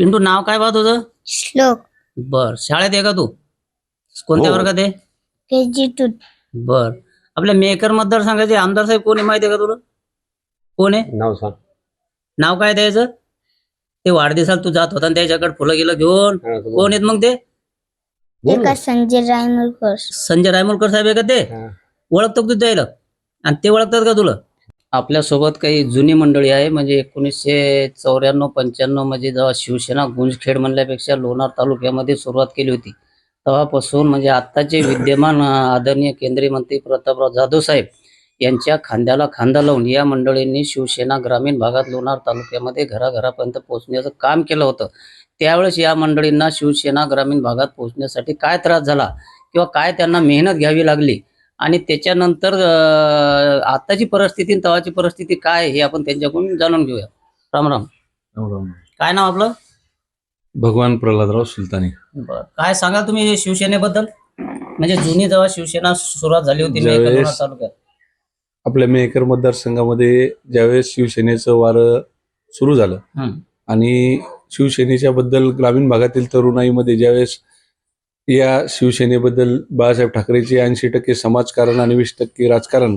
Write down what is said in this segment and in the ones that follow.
पिंटू नाव काय बा तुझं? श्लोक. बर शाळेत आहे का तू? कोणत्या हो. वर्गात आहे? के जी टू बर. आपल्या मेकर मतदारसंघाचे आमदार साहेब कोण आहे माहिती आहे का तुला? कोण आहे? नाव सांग. नाव काय त्याचं? ते वाढदिवसाला तू जात होता आणि त्याच्याकडे फुलं गेलं घेऊन. कोण आहेत मग ते? बोल ना. एका संजय रायमुरकर संजय रायमुलकर साहेब आहे का ते? हा. ओळखतो का तू त्याला? आणि ते ओळखतात का तुला? आपल्यासोबत काही जुनी मंडळी आहे म्हणजे एकोणीसशे चौऱ्याण्णव पंच्याण्णवमध्ये जेव्हा शिवसेना गुंजखेड म्हणल्यापेक्षा लोणार तालुक्यामध्ये सुरुवात केली होती तेव्हापासून म्हणजे आत्ताचे विद्यमान आदरणीय केंद्रीय मंत्री प्रतापराव जाधव साहेब यांच्या खांद्याला खांदा लावून या मंडळींनी शिवसेना ग्रामीण भागात लोणार तालुक्यामध्ये घराघरापर्यंत पोहोचण्याचं काम केलं होतं. त्यावेळेस या मंडळींना शिवसेना ग्रामीण भागात पोहोचण्यासाठी काय त्रास झाला किंवा काय त्यांना मेहनत घ्यावी लागली आणि त्याच्यानंतर आताची परिस्थिती आणि तेव्हाची परिस्थिती काय हे आपण त्यांच्याकडून जाणून घेऊया. राम राम. काय नाव आपलं? भगवान प्रल्हादराव सुलतानी. काय सांगाल तुम्ही शिवसेनेबद्दल? म्हणजे जुनी जेव्हा शिवसेना सुरुवात झाली होती ज्यावेळेस- मेहकर तालुक्यात. आपल्या मेकर मतदारसंघामध्ये ज्यावेळेस शिवसेनेचं वारं सुरू झालं हम्म. आणि शिवसेनेच्या बद्दल ग्रामीण भागातील तरुणाईमध्ये ज्यावेळेस या शिवसेनेबद्दल बाळासाहेब ठाकरेचे ऐंशी टक्के समाजकारण आणि वीस टक्के राजकारण.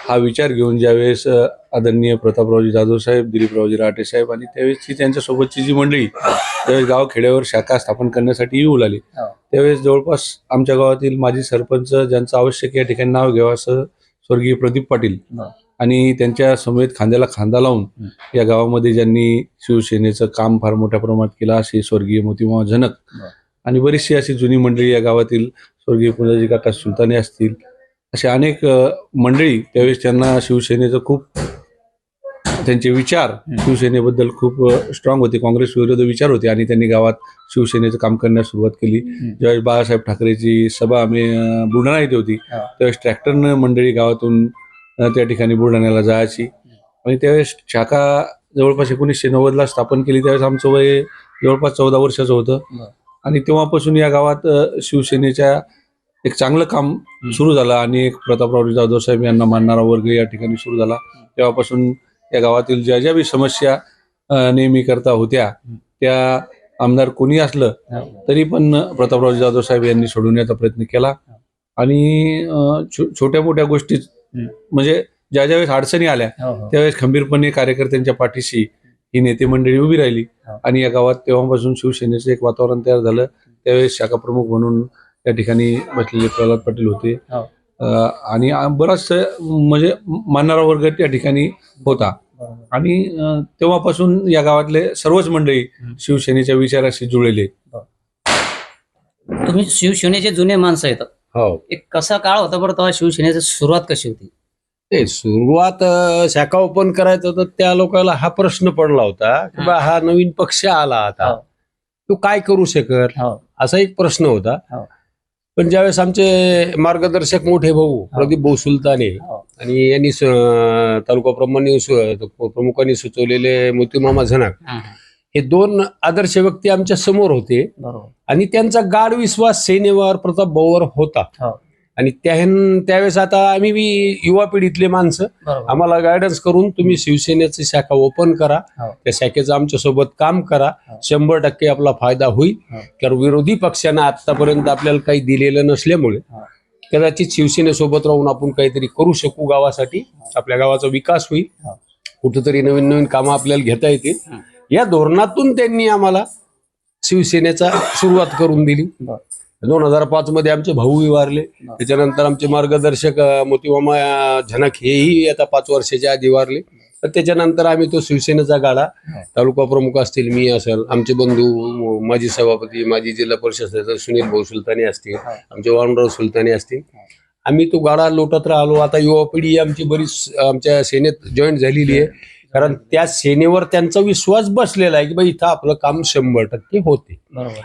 हा विचार घेऊन ज्यावेळेस आदरणीय प्रतापरावजी जाधव साहेब दिलीपरावजी राठे साहेब आणि त्यावेळेसची त्यांच्यासोबतची जी मंडळी त्यावेळेस गावखेड्यावर शाखा स्थापन करण्यासाठी येऊ लागली हो. त्यावेळेस जवळपास आमच्या गावातील माजी सरपंच ज्यांचं आवश्यक या ठिकाणी नाव घ्यावं असं स्वर्गीय प्रदीप पाटील बरं. आणि त्यांच्या समेत खांद्याला खांदा लावून हं. या गावामध्ये ज्यांनी शिवसेनेचं काम फार मोठ्या प्रमाणात केलं असे स्वर्गीय मोतीमाव जनक बरं. आणि बरीचशी अशी जुनी मंडळी या गावातील स्वर्गीय पुंजाजी काका सुलताने असतील असे अनेक मंडळी त्यावेळेस त्यांना शिवसेनेचं खूप त्यांचे विचार. शिवसेनेबद्दल खूप स्ट्रॉंग होते काँग्रेस विरुद्ध विचार होते आणि त्यांनी गावात शिवसेनेचं काम करण्यास सुरुवात केली ज्यावेळेस बाळासाहेब ठाकरेची सभा आम्ही बुलढाणा येथे होती. त्यावेळेस ट्रॅक्टरनं मंडळी गावातून त्या ठिकाणी बुलढाण्याला जायची आणि त्यावेळेस शाखा जवळपास एकोणीसशे नव्वदला स्थापन केली त्यावेळेस आमचं वय जवळपास चौदा वर्षाचं होतं. आणि तेव्हापासून या गावात शिवसेनेच्या एक चांगलं काम सुरू झालं आणि एक प्रतापराव जाधव साहेब यांना मानणारा वर्ग या ठिकाणी सुरू झाला. तेव्हापासून या गावातील ज्या ज्या बी समस्या नेहमी करता होत्या त्या आमदार कोणी असलं तरी पण प्रतापराव जाधव साहेब यांनी सोडवण्याचा प्रयत्न केला. आणि छोट्या मोठ्या गोष्टी. म्हणजे ज्या ज्या वेळेस अडचणी आल्या हो, हो. त्यावेळेस खंबीरपणे कार्यकर्त्यांच्या पाठीशी ही नेते मंडळी उभी राहिली. आणि या गावात तेव्हापासून शिवसेनेचं एक वातावरण तयार झालं. त्यावेळेस शाखा प्रमुख म्हणून त्या ठिकाणी बसलेले प्रल्हाद पाटील होते. हो. आणि बराच म्हणजे मानणारा वर्ग त्या ठिकाणी होता. आणि तेव्हापासून या गावातले सर्वच मंडळी हं. शिवसेनेच्या विचाराशी जुळलेले तुम्ही शिवसेनेचे जुने माणसं आहेत. हो. एक कसा काळ होता बरं तेव्हा शिवसेनेची सुरुवात कशी होती? ते सुरुवात शाखा ओपन करायचं तर त्या लोकांना हा प्रश्न पडला होता की बा हा नवीन पक्ष आला आता हो. तो काय करू शकत हो असा एक प्रश्न होता हो. पण ज्यावेळेस आमचे मार्गदर्शक मोठे भाऊ प्रदीप भाऊ सुलताने हो. आणि यांनी तालुका प्रमुखांनी सु- प्रमुखांनी सुचवलेले मोतीमामा झनक हा, हा. हे दोन आदर्श व्यक्ती आमच्यासमोर होते आणि त्यांचा गाढ विश्वास सेनेवर प्रताप भाऊवर होता हो. आणि त्या त्यावेळेस आता आम्ही बी युवा पिढीतले माणसं आम्हाला गायडन्स करून तुम्ही शिवसेनेची शाखा ओपन करा हो. त्या शाखेचं आमच्यासोबत काम करा हो. शंभर टक्के आपला फायदा होईल हो. कारण विरोधी पक्षांना आतापर्यंत आपल्याला काही दिलेलं नसल्यामुळे. कदाचित शिवसेनेसोबत राहून आपण काहीतरी करू शकू गावासाठी आपल्या गावाचा विकास होईल. कुठेतरी नवीन नवीन कामं आपल्याला घेता येतील. या धोरणातून त्यांनी आम्हाला शिवसेनेचा सुरुवात करून दिली. दोन हजार पाच मध्ये आमचे भाऊही वारले. त्याच्यानंतर आमचे मार्गदर्शक मोतीमामा अं, झनक हेही आता पाच वर्षाच्या आधी वारले. तर त्याच्यानंतर आम्ही तो शिवसेनेचा गाडा. तालुका प्रमुख असतील मी असेल आमचे बंधू माजी सभापती माजी जिल्हा परिषद सदस्य सुनील भाऊ सुलताने असतील. आमचे वामनराव सुलताने असतील. आम्ही तो गाडा लोटत राहिलो. आता युवा पिढी आमची बरीच आमच्या सेनेत जॉईन झालेली आहे. कारण त्या सेनेवर त्यांचा विश्वास बसलेला आहे की बाई इथं आपलं काम शंभर टक्के होते.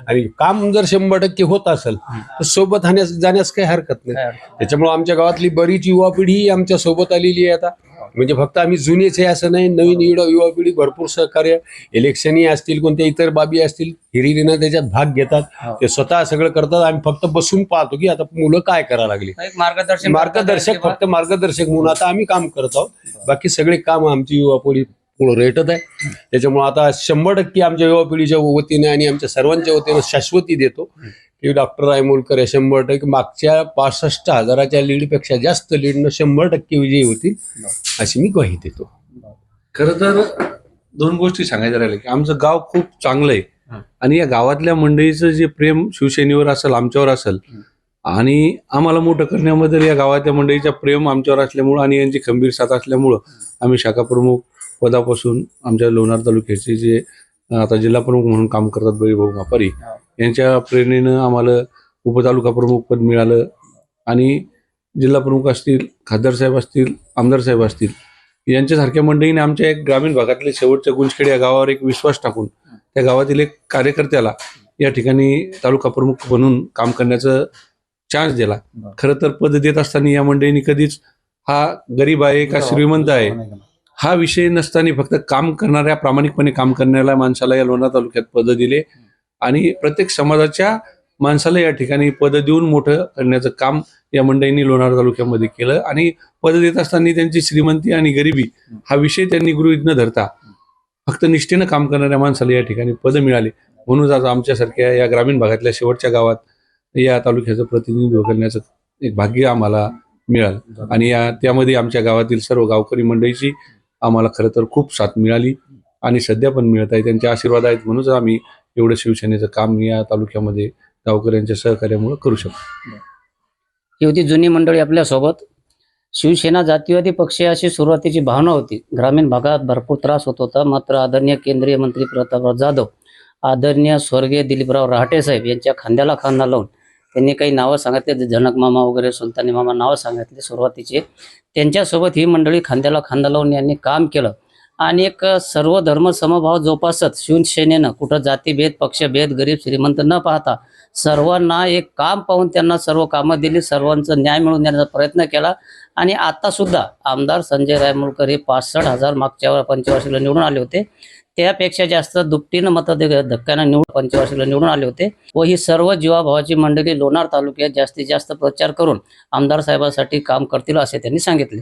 आणि काम जर शंभर टक्के होत असेल तर सोबत हाण्यास जाण्यास काही हरकत नाही. त्याच्यामुळे आमच्या गावातली बरीच युवा पिढी आमच्यासोबत आलेली आहे आता. म्हणजे फक्त आम्ही जुनेच आहे असं नाही. नवीन युवा युवा पिढी भरपूर सहकार्य इलेक्शनही असतील कोणत्या इतर बाबी असतील हिरिरीनं त्याच्यात भाग घेतात. हो. ते स्वतः सगळं करतात आम्ही फक्त बसून पाहतो की आता मुलं काय करायला लागली. एक मार्गदर्शन मार्गदर्शक फक्त मार्गदर्शक म्हणून आता आम्ही काम करत आहोत. बाकी सगळे काम आमची युवा पिढी पुढं रेटत आहे. त्याच्यामुळे आता शंभर टक्के आमच्या युवा पिढीच्या वतीने आणि आमच्या सर्वांच्या वतीने शाश्वती देतो. डॉक्टर रायमुलकर हे शंभर टक्के मागच्या पासष्ट हजाराच्या लीडपेक्षा जास्त लीडनं शंभर टक्के विजयी होतील अशी मी ग्वाही देतो. खरं तर दोन गोष्टी सांगायच्या राहिल्या की आमचं गाव खूप चांगलं आहे आणि या गावातल्या मंडळीचं जे प्रेम शिवसेनेवर असेल आमच्यावर असेल आणि आम्हाला मोठं करण्यामध्ये या गावातल्या मंडळीच्या प्रेम आमच्यावर असल्यामुळं आणि यांची खंबीर साथ असल्यामुळं आम्ही शाखा प्रमुख पदापासून आमच्या लोणार तालुक्याचे जे आता जिल्हा प्रमुख म्हणून काम करतात बळीभाऊ मापारी. यांच्या प्रेरणेनं आम्हाला उपतालुका प्रमुख पद मिळालं आणि जिल्हा प्रमुख असतील खासदार साहेब असतील आमदार साहेब असतील यांच्यासारख्या मंडळीने आमच्या एक ग्रामीण भागातले शेवटच्या गुंजखेड या गावावर एक विश्वास टाकून त्या गावातील एक कार्यकर्त्याला या ठिकाणी तालुका प्रमुख म्हणून काम करण्याचं चान्स दिला. खरं तर पद देत असताना या मंडळींनी कधीच हा गरीब आहे का श्रीमंत आहे हा विषय नसताना फक्त काम करणाऱ्या प्रामाणिकपणे काम करणाऱ्या माणसाला या लोणार तालुक्यात पद दिले. आणि प्रत्येक समाजाच्या माणसाला या ठिकाणी पद देऊन मोठं करण्याचं काम या मंडळींनी लोणार तालुक्यामध्ये केलं. आणि पद देत असताना त्यांची श्रीमंती आणि गरिबी हा विषय त्यांनी गृहित न धरता. फक्त निष्ठेनं काम करणाऱ्या माणसाला या ठिकाणी पद मिळाले. म्हणून आज आमच्यासारख्या या ग्रामीण भागातल्या शेवटच्या गावात या तालुक्याचं प्रतिनिधित्व करण्याचं एक भाग्य आम्हाला मिळालं. आणि या त्यामध्ये आमच्या गावातील सर्व गावकरी मंडळीची आम्हाला खरं तर खूप साथ मिळाली आणि सध्या पण मिळत आहे. त्यांचे आशीर्वाद आहेत म्हणूनच आम्ही एवढं शिवसेनेचं काम या तालुक्यामध्ये गावकऱ्यांच्या सहकार्यामुळे करू शकतो. युवती होती जुनी मंडळी आपल्यासोबत. शिवसेना जातीवादी पक्ष अशी सुरुवातीची भावना होती. ग्रामीण भागात भरपूर त्रास होत होता. मात्र आदरणीय केंद्रीय मंत्री प्रतापराव जाधव आदरणीय स्वर्गीय दिलीपराव रहाटे साहेब यांच्या खांद्याला खांदा लावून त्यांनी काही नावं सांगितले जनक मामा वगैरे सुलतानी मामा नावं सांगितले सुरुवातीचे. त्यांच्यासोबत ही मंडळी खांद्याला खांदा लावून यांनी काम केलं. आणि एक सर्व धर्म समभाव जोपासत शिवसेनेनं कुठं जातीभेद पक्षभेद गरीब श्रीमंत न पाहता सर्वांना एक काम पाहून त्यांना सर्व कामं दिली सर्वांचा न्याय मिळवून देण्याचा प्रयत्न केला. आणि आता सुद्धा आमदार संजय रायमुळकर हे पासष्ट हजार मागच्या पंचवार्षिकला निवडून आले होते. त्यापेक्षा जास्त दुपटीनं मत धक्क्यानं निवड पंचवार्षिकला निवडून आले होते. व ही सर्व जीवाभावाची मंडळी लोणार तालुक्यात जास्तीत जास्त प्रचार करून आमदार साहेबांसाठी काम करतील असे त्यांनी सांगितले.